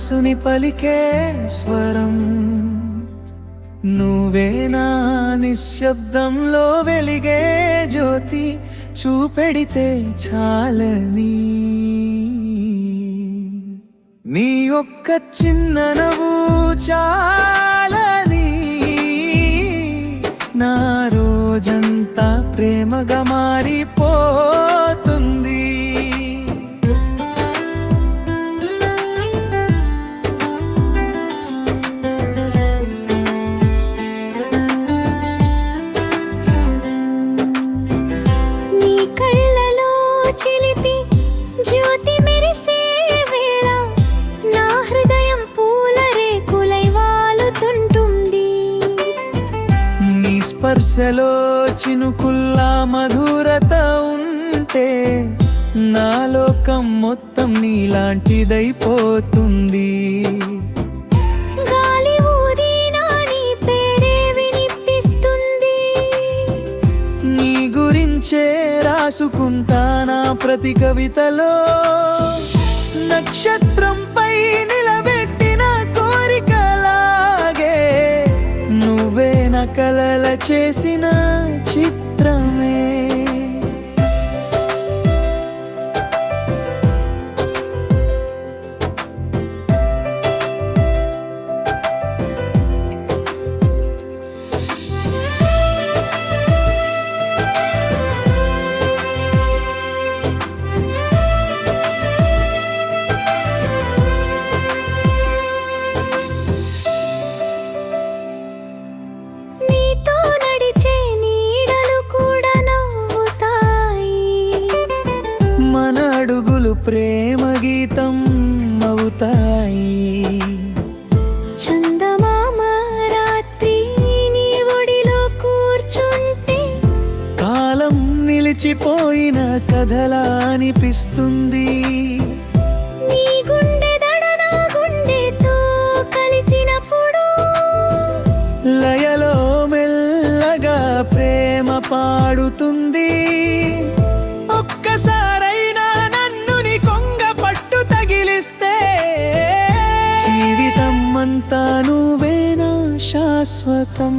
మనసుని పలికే స్వరం. నువ్వేనా నిశ్శబ్దంలో వెలిగే జ్యోతి చూపెడితే చాలని. నీ ఒక్క చిన్న నవ్వు చాలని. నా రోజంతా ప్రేమగా మారిపో స్పర్శలో చినుకుల్లా మధురత ఉంటే నా లోకం మొత్తం నీలాంటిదైపోతుంది. నీ గురించే రాసుకుంటా నా ప్రతి కవితలో. నక్షత్రంపై కలల చేసిన చిత్రమే ప్రేమ గీతం అవుతాయి. చందమామ రాత్రి నీ ఒడిలో కూర్చుంటే కాలం నిలిచిపోయిన కథలా అనిపిస్తుంది. జీవితం అంతా నువ్వేనా శాశ్వతం?